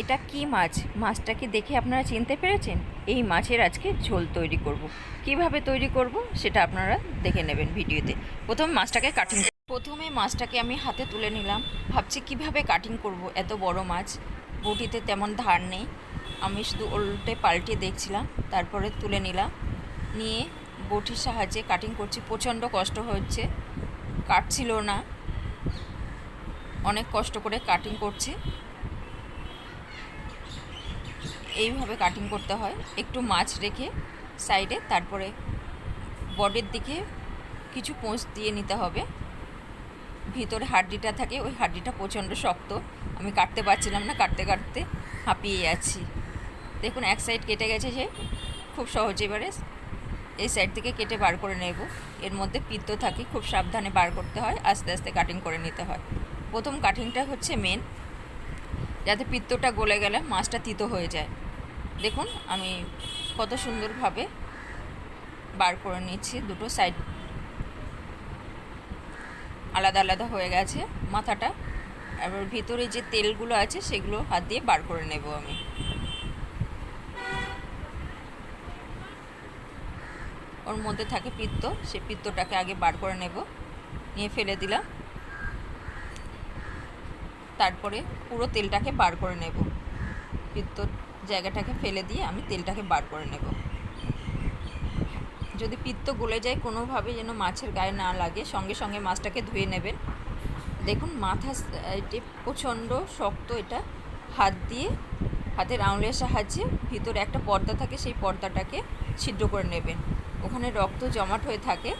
এটা কি মাছ? মাছটাকে দেখে আপনারা চিনতে পেরেছেন? এই মাছের আজকে ঝোল তৈরি করব। কীভাবে তৈরি করব সেটা আপনারা দেখে নেবেন ভিডিওতে। প্রথমে মাছটাকে কাটিং প্রথমে মাছটাকে আমি হাতে তুলে নিলাম। ভাবছি কীভাবে কাটিং করব? এত বড় মাছ। বটিতে তেমন ধার নেই। আমি শুধু উল্টে পাল্টে দেখছিলাম। তারপরে তুলে নিলাম। নিয়ে বটির সাহায্যে কাটিং করছি। প্রচণ্ড কষ্ট হচ্ছে। কাটছিল না। অনেক কষ্ট করে কাটিং করছি। এইভাবে কাটিং করতে হয়। একটু মাছ রেখে সাইডে তারপরে বডির দিকে কিছু পোঁচ দিয়ে নিতে হবে। ভিতরে হাড্ডিটা থাকে, ওই হাড্ডিটা প্রচণ্ড শক্ত। আমি কাটতে পারছিলাম না, কাটতে কাটতে হাঁপিয়ে যাচ্ছি। দেখুন, এক সাইড কেটে গেছে যে, খুব সহজে এবারে এই সাইড থেকে কেটে বার করে নেব। এর মধ্যে পিত্ত থাকে, খুব সাবধানে বার করতে হয়, আস্তে আস্তে কাটিং করে নিতে হয়। প্রথম কাটিংটা হচ্ছে মেন যাতে পিত্তটা গলে গেলে মাছটা তিতো হয়ে যায়। দেখুন, আমি কত সুন্দরভাবে বার করে নিচ্ছি দুটো সাইড আলাদা আলাদা হয়ে গেছে মাথাটা। এবার ভিতরে যে তেলগুলো আছে, সেগুলো হাত দিয়ে বার করে নেব আমি। ওর মধ্যে থাকে পিত্ত, সে পিত্তটাকে আগে বার করে নেব। নিয়ে ফেলে দিলাম। তারপরে পুরো তেলটাকে বার করে নেব। পিত্ত জায়গাটাকে ফেলে দিয়ে আমি তেলটাকে বার করে নেব। যদি পিত্ত গলে যায় কোনোভাবে যেন মাছের গায়ে না লাগে, সঙ্গে সঙ্গে মাছটাকে ধুয়ে নেবেন। দেখুন, মাথা এটি প্রচণ্ড শক্ত এটা। হাত দিয়ে, হাতের আঙুলের সাহায্যে ভিতরে একটা পর্দা থাকে, সেই পর্দাটাকে ছিদ্র করে নেবেন। ওখানে রক্ত জমাট হয়ে থাকে।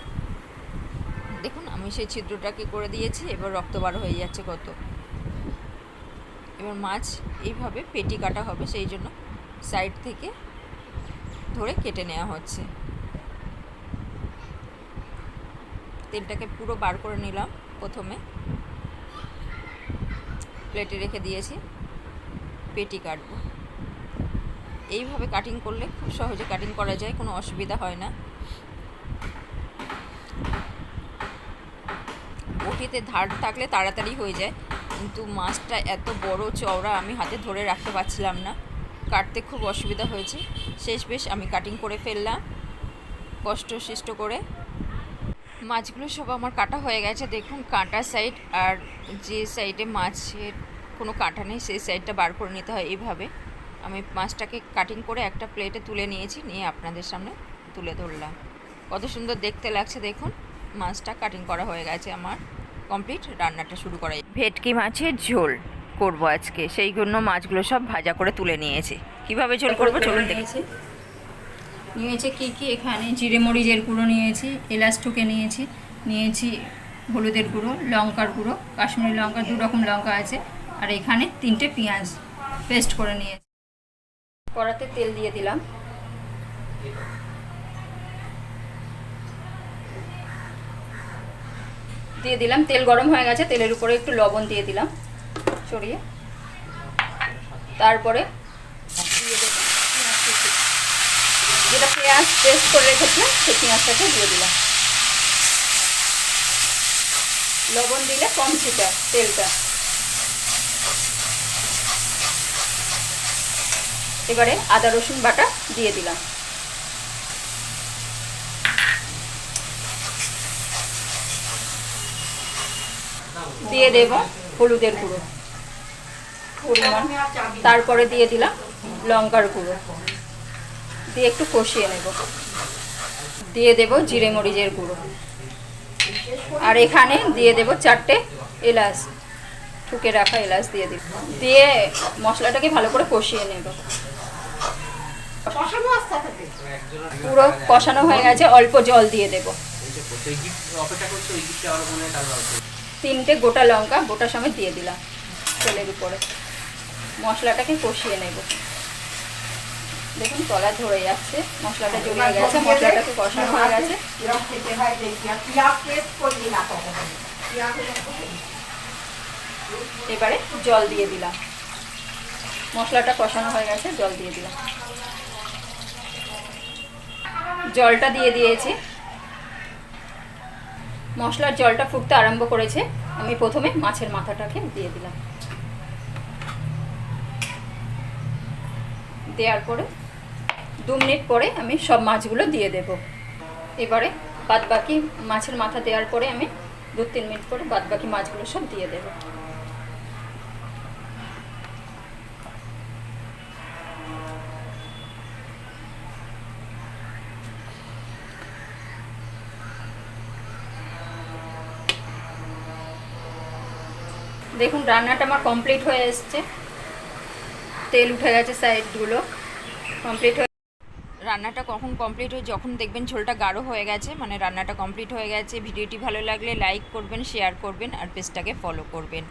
দেখুন, আমি সেই ছিদ্রটাকে করে দিয়েছি, এবার রক্ত বার হয়ে যাচ্ছে কত। এবার মাছ এইভাবে পেটি কাটা হবে, সেই জন্য সাইড থেকে ধরে কেটে নেওয়া হচ্ছে। তেলটাকে পুরো বার করে নিলাম প্রথমে। প্লেটে রেখে দিয়েছি, পেটি কাটবো। এইভাবে কাটিং করলে খুব সহজে কাটিং করা যায়, কোনো অসুবিধা হয় না। বটিতে ধার থাকলে তাড়াতাড়ি হয়ে যায়। কিন্তু মাছটা এত বড় চওড়া আমি হাতে ধরে রাখতে পারছিলাম না। কাটতে খুব অসুবিধা হয়েছে। শেষ বেশ আমি কাটিং করে ফেললাম কষ্ট সৃষ্ট করে। মাছগুলো সব আমার কাটা হয়ে গেছে। দেখুন কাটা সাইড আর যে সাইডে মাছের কোনো কাটা নেই, সেই সাইডটা বার করে নিতে হয় এইভাবে। আমি মাছটাকে কাটিং করে একটা প্লেটে তুলে নিয়েছি, নিয়ে আপনাদের সামনে তুলে ধরলাম। কত সুন্দর দেখতে লাগছে, দেখুন। মাছটা কাটিং করা হয়ে গেছে আমার। কমপ্লিট রান্নাটা শুরু করা ভেটকি মাছের ঝোল করব আজকে। সেই জন্য মাছগুলো সব ভাজা করে তুলে নিয়েছি। কীভাবে ঝোল করব চলুন দেখি। নিয়েছি। নিয়েছে কি কি? এখানে জিরে মরিচের গুঁড়ো নিয়েছি এলাচ ঠুকে নিয়েছি নিয়েছি হলুদের গুঁড়ো লঙ্কার গুঁড়ো কাশ্মীরি লঙ্কা দু রকম লঙ্কা আছে আর এখানে তিনটে পেঁয়াজ পেস্ট করে নিয়েছি। কড়াতে তেল দিয়ে দিলাম। দিয়ে দিলাম। তেল গরম হয়ে গেছে, তেলের উপরে একটু লবণ দিয়ে দিলাম, ছড়িয়ে। তারপরে যেটা পেঁয়াজ পেস্ট করে রেখেছিলাম, সেই পেঁয়াজটাকে দিয়ে দিলাম। লবণ দিলে কম ছিটা তেলটা। এবারে আদা রসুন বাটা দিয়ে দিলাম। দিয়ে দেব হলুদের গুঁড়ো। পরিমাণ। তারপরে দিয়ে দিলাম লঙ্কার গুঁড়ো। দিয়ে একটু কষিয়ে নেব। দিয়ে দেব জিরে মরিচের গুঁড়ো। আর এখানে দিয়ে দেব চারটে এলাচ। ঠুকে রাখা এলাচ দিয়ে দিব দিয়ে মশলাটাকে ভালো করে কষিয়ে নেব। পুরো কষানো হয়ে গেছে অল্প জল দিয়ে দেব। তিনটে গোটা লঙ্কা গোটা সমেত দিয়ে দিলাম তেলের উপরে। মশলাটাকে কষিয়ে নেব। দেখুন তলা ধরে যাচ্ছে মশলাটা জমে গেছে মশলাটাকে কষানো হয়ে গেছে। এবারে জল দিয়ে দিলাম। মশলাটা কষানো হয়ে গেছে জল দিয়ে দিলাম। জলটা দিয়ে দিয়েছি। মশলার জলটা ফুটতে আরম্ভ করেছে। আমি প্রথমে মাছের মাথাটাকে দিয়ে দিলাম। দেওয়ার পরে দু মিনিট পরে আমি সব মাছগুলো দিয়ে দেব। এবারে বাদ বাকি মাছের মাথা দেওয়ার পরে আমি দু তিন মিনিট পরে বাদ বাকি মাছগুলো সব দিয়ে দেবো। দেখুন, রান্নাটা আমার কমপ্লিট হয়ে এসছে। তেল উঠে গেছে সাইডগুলো কমপ্লিট হয়ে রান্নাটা কখন কমপ্লিট হয় যখন দেখবেন ঝোলটা গাঢ় হয়ে গেছে মানে রান্নাটা কমপ্লিট হয়ে গেছে। ভিডিওটি ভালো লাগলে লাইক করবেন শেয়ার করবেন, আর পেজটাকে ফলো করবেন।